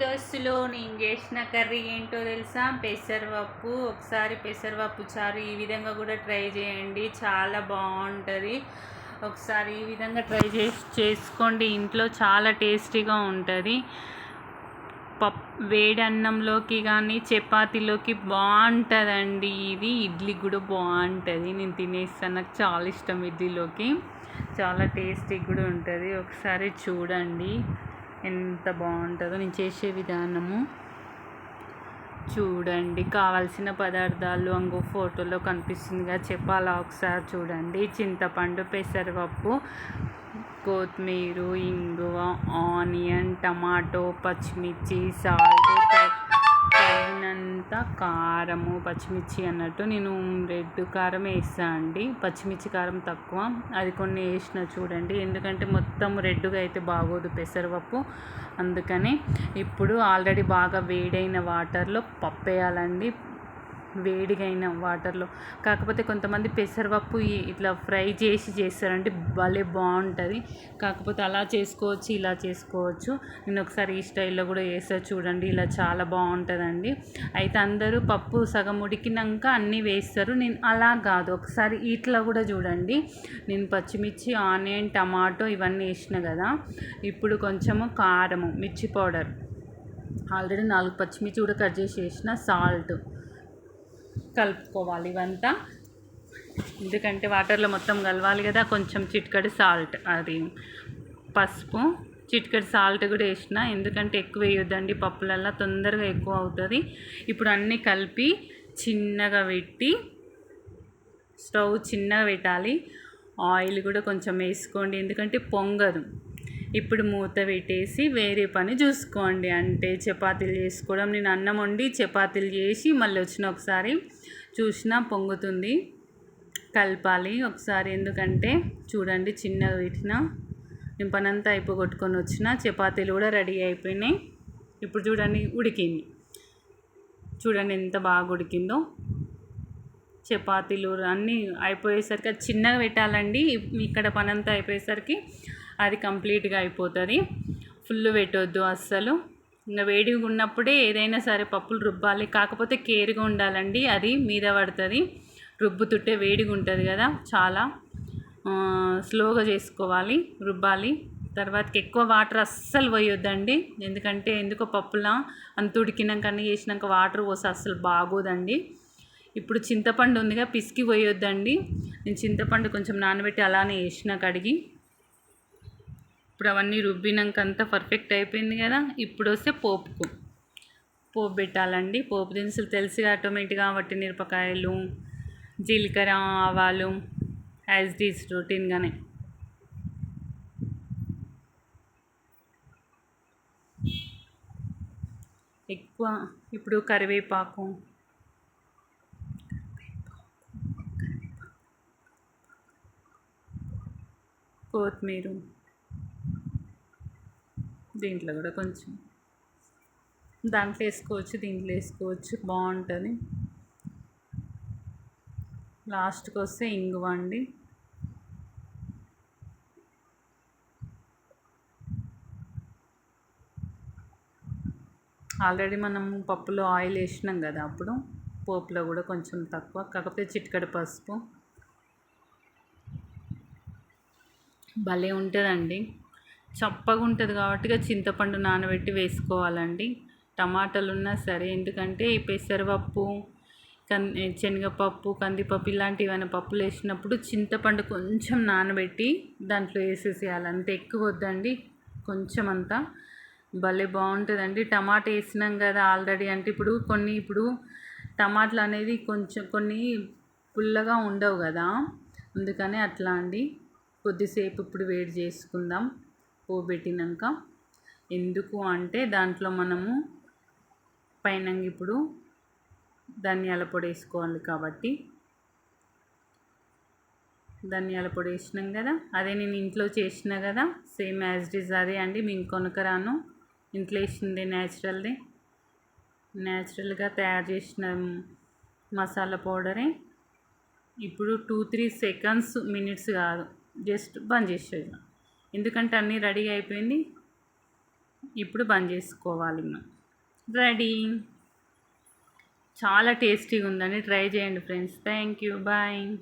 దోస్తులు నేను చేసిన కర్రీ ఏంటో తెలుసా? పెసరపప్పు. ఒకసారి పెసరపప్పు చారు ఈ విధంగా కూడా ట్రై చేయండి. చాలా బాగుంటుంది. ఒకసారి ఈ విధంగా ట్రై చేసి చేసుకోండి. ఇంట్లో చాలా టేస్టీగా ఉంటుంది. పప్ వేడి అన్నంలోకి కానీ చపాతీలోకి బాగుంటుందండి ఇది. ఇడ్లీ కూడా బాగుంటుంది. నేను తినేస్తాను నాకు చాలా ఇష్టం ఇడ్లీలోకి. చాలా టేస్టీ కూడా ఉంటుంది. ఒకసారి చూడండి. ఎంత బాగుంటుందో నేను చేసే విధానము. చూడండి కావలసిన పదార్థాలు అంగో ఫోటోలో కనిపిస్తుందిగా చెప్పాలా ఒకసారి చూడండి. చింతపండు పెసరపప్పు కొత్తిమీర ఇంగువ ఆనియన్ టమాటో పచ్చిమిర్చి సాల్ట్ తగినంత కారము పచ్చిమిర్చి అన్నట్టు నేను రెడ్ కారం వేస్తాను అండి. పచ్చిమిర్చి కారం తక్కువ. అది కొన్ని వేసిన చూడండి. ఎందుకంటే మొత్తం రెడ్గా అయితే బాగోదు పెసరపప్పు. అందుకని ఇప్పుడు ఆల్రెడీ బాగా వేడైన వాటర్లో పప్పు వేయాలండి వేడిగైన వాటర్లో. కాకపోతే కొంతమంది పెసరపప్పు ఇట్లా ఫ్రై చేసి చేస్తారంటే భలే బాగుంటుంది. కాకపోతే అలా చేసుకోవచ్చు ఇలా చేసుకోవచ్చు. నేను ఒకసారి ఈ స్టైల్లో కూడా చేస్తా చూడండి ఇలా చాలా బాగుంటుందండి. అయితే అందరూ పప్పు సగం ఉడికినాక అన్నీ వేస్తారు. నేను అలా కాదు ఒకసారి ఇట్లా కూడా చూడండి. నేను పచ్చిమిర్చి ఆనియన్ టమాటో ఇవన్నీ వేసిన కదా ఇప్పుడు కొంచెము కారము మిర్చి పౌడర్. ఆల్రెడీ నాలుగు పచ్చిమిర్చి కూడా కట్ చేసి వేసిన సాల్ట్. కలుపుకోవాలి ఇవంతా. ఎందుకంటే వాటర్లో మొత్తం కలవాలి కదా కొంచెం చిటికడి సాల్ట్ అది. పసుపు చిటికడి సాల్ట్ కూడా వేసిన ఎందుకంటే ఎక్కువ వేయొద్దండి పప్పులల్లో తొందరగా ఎక్కువ అవుతుంది. ఇప్పుడు అన్నీ కలిపి చిన్నగా పెట్టి స్టవ్ చిన్నగా పెట్టాలి. ఆయిల్ కూడా కొంచెం వేసుకోండి ఎందుకంటే పొంగదు. ఇప్పుడు మూత పెట్టేసి వేరే పని చూసుకోండి. అంటే చపాతీలు చేసుకోవడం నేను అన్నం వండి చపాతీలు చేసి మళ్ళీ వచ్చిన ఒకసారి చూసినా పొంగుతుంది. కలపాలి ఒకసారి ఎందుకంటే చూడండి చిన్నగా పెట్టిన. నేను పనంతా అంతా అయిపోగొట్టుకొని వచ్చిన. చపాతీలు కూడా రెడీ అయిపోయినాయి. ఇప్పుడు చూడండి ఉడికింది. చూడండి ఎంత బాగా ఉడికిందో. చపాతీలు అన్నీ అయిపోయేసరికి అది చిన్నగా పెట్టాలండి. ఇక్కడ పనంతా అయిపోయేసరికి అది కంప్లీట్గా అయిపోతుంది. ఫుల్ పెట్టొద్దు అస్సలు. ఇంకా వేడిగా ఉన్నప్పుడే ఏదైనా సరే పప్పులు రుబ్బాలి. కాకపోతే కేర్గా ఉండాలండి. అది మీద పడుతుంది. రుబ్బుతుంటే వేడిగా ఉంటుంది కదా. చాలా స్లోగా చేసుకోవాలి రుబ్బాలి. తర్వాతకి ఎక్కువ వాటర్ అస్సలు పోయొద్దండి. ఎందుకంటే ఎందుకో పప్పులా అంత ఉడికినాక అన్నీ చేసినాక వాటర్ పోసి అస్సలు బాగోదండి. ఇప్పుడు చింతపండు ఉందిగా పిసికి పోయొద్దండి. నేను చింతపండు కొంచెం నానబెట్టి అలానే వేసిన కడిగి. ఇప్పుడు అవన్నీ రుబ్బినాక అంతా పర్ఫెక్ట్ అయిపోయింది కదా. ఇప్పుడు వస్తే పోపుకు. పోపు పెట్టాలండి. పోపు దినుసులు తెలిసి ఆటోమేటిక్గా వట్టి మిరపకాయలు జీలకర్ర ఆవాలు యాజ్ డీస్ రొటీన్గానే ఎక్కువ ఇప్పుడు కరివేపాకు. కొత్తిమీర. దీంట్లో కూడా కొంచెం దాంట్లో వేసుకోవచ్చు దీంట్లో వేసుకోవచ్చు బాగుంటుంది. లాస్ట్కి వస్తే ఇంగువ అండి. ఆల్రెడీ మనం పప్పులో ఆయిల్ వేసినాం కదా అప్పుడు పోపులో కూడా కొంచెం తక్కువ కాకపోతే చిటికడ పసుపు. భలే ఉంటుందండి. చప్పగా ఉంటుంది కాబట్టి చింతపండు నానబెట్టి వేసుకోవాలండి. టమాటాలు ఉన్నా సరే ఎందుకంటే ఈ పెసరపప్పు కన్ శనగపప్పు కందిపప్పు ఇలాంటివి ఏమైనా పప్పులు వేసినప్పుడు చింతపండు కొంచెం నానబెట్టి దాంట్లో వేసేసేయాలి. అంత ఎక్కువ వద్దండి కొంచెం అంతా. భలే బాగుంటుందండి. టమాటా వేసినాం కదా ఆల్రెడీ. అంటే ఇప్పుడు కొన్ని ఇప్పుడు టమాటాలు అనేది కొంచెం కొన్ని పుల్లగా ఉండవు కదా. అందుకని అట్లా అండి. కొద్దిసేపు ఇప్పుడు వేడి చేసుకుందాం. పోబెట్టినాక ఎందుకు అంటే దాంట్లో మనము పైన ఇప్పుడు ధనియాల పొడి వేసుకోవాలి కాబట్టి. ధనియాల పొడి వేసినాం కదా అదే నేను ఇంట్లో చేసిన కదా సేమ్ యాజ్ ఇట్ అదే అండి మేము కొనుక్కరాను. ఇంట్లో వేసింది న్యాచురల్ది. న్యాచురల్గా తయారు చేసిన మసాలా పౌడరే. ఇప్పుడు టూ త్రీ సెకండ్స్ మినిట్స్ కాదు జస్ట్ బంద్ చేసేది ఎందుకంటే అన్నీ రెడీ అయిపోయింది. ఇప్పుడు బంద్ చేసుకోవాలి మనం. రెడీ. చాలా టేస్టీగా ఉందండి. ట్రై చేయండి ఫ్రెండ్స్. Thank you. బాయ్.